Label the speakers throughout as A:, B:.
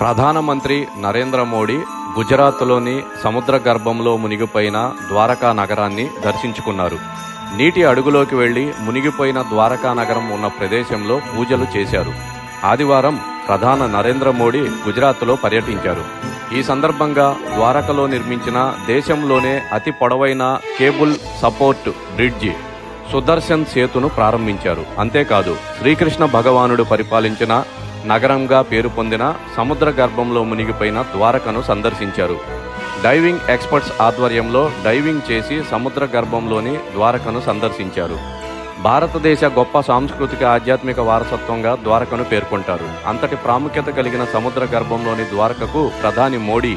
A: ప్రధానమంత్రి నరేంద్ర మోడీ గుజరాత్లోని సముద్ర గర్భంలో మునిగిపోయిన ద్వారకా నగరాన్ని దర్శించుకున్నారు. నీటి అడుగులోకి వెళ్ళి మునిగిపోయిన ద్వారకా నగరం ఉన్న ప్రదేశంలో పూజలు చేశారు. ఆదివారం ప్రధాన నరేంద్ర మోడీ గుజరాత్లో పర్యటించారు. ఈ సందర్భంగా ద్వారకలో నిర్మించిన దేశంలోనే అతి పొడవైన కేబుల్ సపోర్ట్ బ్రిడ్జి సుదర్శన్ సేతును ప్రారంభించారు. అంతేకాదు శ్రీకృష్ణ భగవానుడు పరిపాలించిన నగరంగా పేరు పొందిన సముద్ర గర్భంలో మునిగిపోయిన ద్వారకను సందర్శించారు. డైవింగ్ ఎక్స్పర్ట్స్ ఆధ్వర్యంలో డైవింగ్ చేసి సముద్ర గర్భంలోని ద్వారకను సందర్శించారు. భారతదేశ గొప్ప సాంస్కృతిక ఆధ్యాత్మిక వారసత్వంగా ద్వారకను పేర్కొంటారు. అంతటి ప్రాముఖ్యత కలిగిన సముద్ర గర్భంలోని ద్వారకకు ప్రధాని మోడీ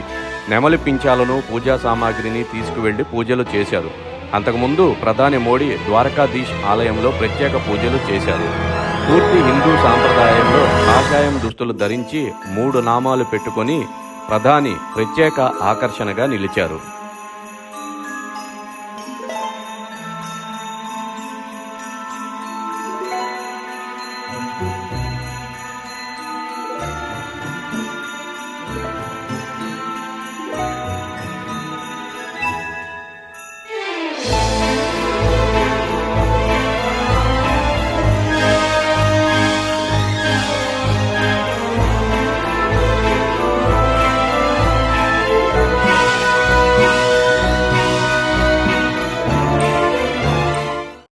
A: నెమలి పించాలను పూజా సామాగ్రిని తీసుకువెళ్ళి పూజలు చేశారు. అంతకుముందు ప్రధాని మోడీ ద్వారకాధీష్ ఆలయంలో ప్రత్యేక పూజలు చేశారు. పూర్తి హిందూ సాంప్రదాయంలో ఆశాయం దుస్తులు ధరించి మూడు నామాలు పెట్టుకొని ప్రధాని ప్రత్యేక ఆకర్షణగా నిలిచారు.